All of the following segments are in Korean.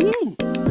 Ooh.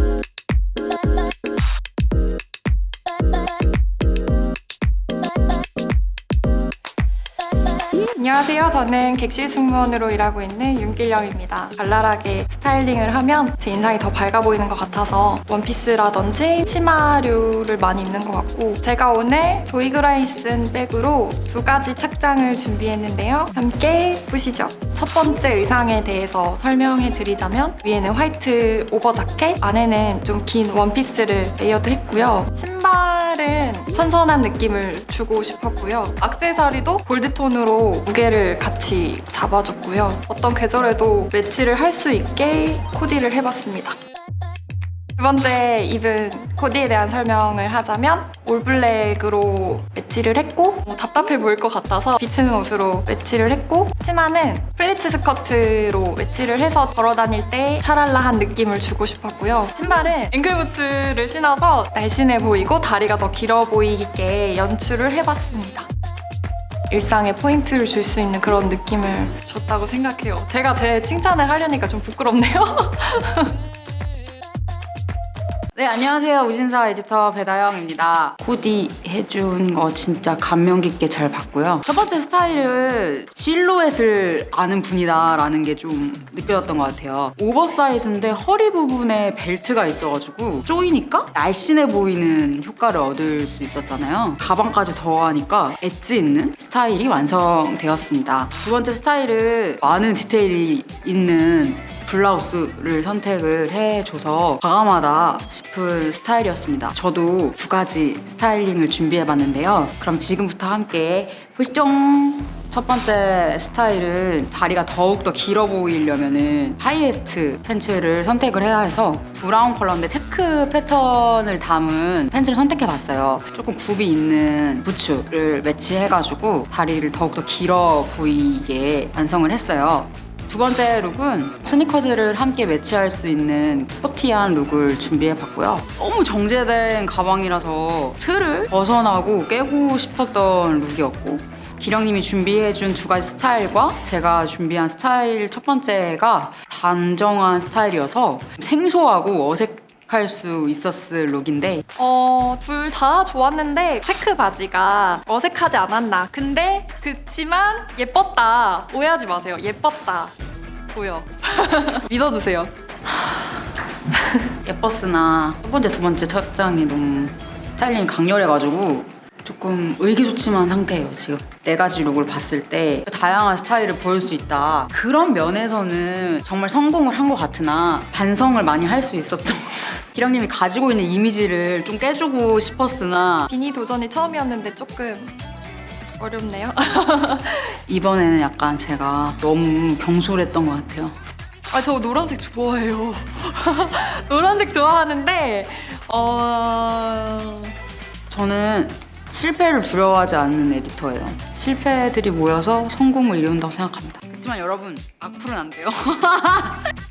안녕하세요. 저는 객실 승무원으로 일하고 있는 윤길영입니다. 발랄하게 스타일링을 하면 제 인상이 더 밝아 보이는 것 같아서 원피스라든지 치마류를 많이 입는 것 같고 제가 오늘 조이 그라이슨 백으로 두 가지 착장을 준비했는데요. 함께 보시죠. 첫 번째 의상에 대해서 설명해 드리자면 위에는 화이트 오버 자켓, 안에는 좀 긴 원피스를 레이어드 했고요. 신발은 선선한 느낌을 주고 싶었고요. 악세사리도 골드톤으로 무게를 같이 잡아줬고요. 어떤 계절에도 매치를 할 수 있게 코디를 해봤습니다. 두 번째 입은 코디에 대한 설명을 하자면 올블랙으로 매치를 했고 뭐 답답해 보일 것 같아서 비치는 옷으로 매치를 했고 치마는 플리츠 스커트로 매치를 해서 걸어 다닐 때 샤랄라한 느낌을 주고 싶었고요 신발은 앵클부츠를 신어서 날씬해 보이고 다리가 더 길어 보이게 연출을 해봤습니다 일상에 포인트를 줄 수 있는 그런 느낌을 줬다고 생각해요. 제가 제 칭찬을 하려니까 좀 부끄럽네요 네, 안녕하세요. 우신사 에디터 배다영입니다. 코디 해준 거 진짜 감명 깊게 잘 봤고요. 첫 번째 스타일은 실루엣을 아는 분이다라는 게 좀 느껴졌던 것 같아요. 오버사이즈인데 허리 부분에 벨트가 있어가지고 쪼이니까 날씬해 보이는 효과를 얻을 수 있었잖아요. 가방까지 더하니까 엣지 있는 스타일이 완성되었습니다. 두 번째 스타일은 많은 디테일이 있는 블라우스를 선택을 해줘서 과감하다 싶은 스타일이었습니다. 저도 두 가지 스타일링을 준비해봤는데요. 그럼 지금부터 함께 보시죠. 첫 번째 스타일은 다리가 더욱더 길어 보이려면은 하이웨스트 팬츠를 선택을 해야 해서 브라운 컬러인데 체크 패턴을 담은 팬츠를 선택해봤어요. 조금 굽이 있는 부츠를 매치해가지고 다리를 더욱더 길어 보이게 완성을 했어요. 두 번째 룩은 스니커즈를 함께 매치할 수 있는 스포티한 룩을 준비해봤고요. 너무 정제된 가방이라서 틀을 벗어나고 깨고 싶었던 룩이었고 기령님이 준비해준 두 가지 스타일과 제가 준비한 스타일 첫 번째가 단정한 스타일이어서 생소하고 어색 할 수 있었을 룩인데 어, 둘 다 좋았는데 체크 바지가 어색하지 않았나. 근데 그치만 예뻤다. 오해하지 마세요. 예뻤다. 보여. 믿어주세요. 예뻤으나 첫 번째, 두 번째 첫 장이 너무 스타일링이 강렬해가지고 조금 의기소침한 상태예요 지금 네 가지 룩을 봤을 때 다양한 스타일을 보일 수 있다 그런 면에서는 정말 성공을 한 것 같으나 반성을 많이 할 수 있었던 기령님이 가지고 있는 이미지를 좀 깨주고 싶었으나 비니 도전이 처음이었는데 조금 어렵네요. 이번에는 약간 제가 너무 경솔했던 것 같아요 아, 저 노란색 좋아해요. 노란색 좋아하는데, 어. 저는 실패를 두려워하지 않는 에디터예요. 실패들이 모여서 성공을 이룬다고 생각합니다. 그렇지만 여러분 악플은 안 돼요.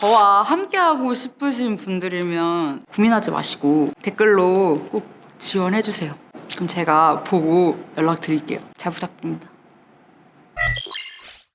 저와 함께하고 싶으신 분들이면 고민하지 마시고 댓글로 꼭 지원해 주세요. 그럼 제가 보고 연락 드릴게요. 잘 부탁드립니다.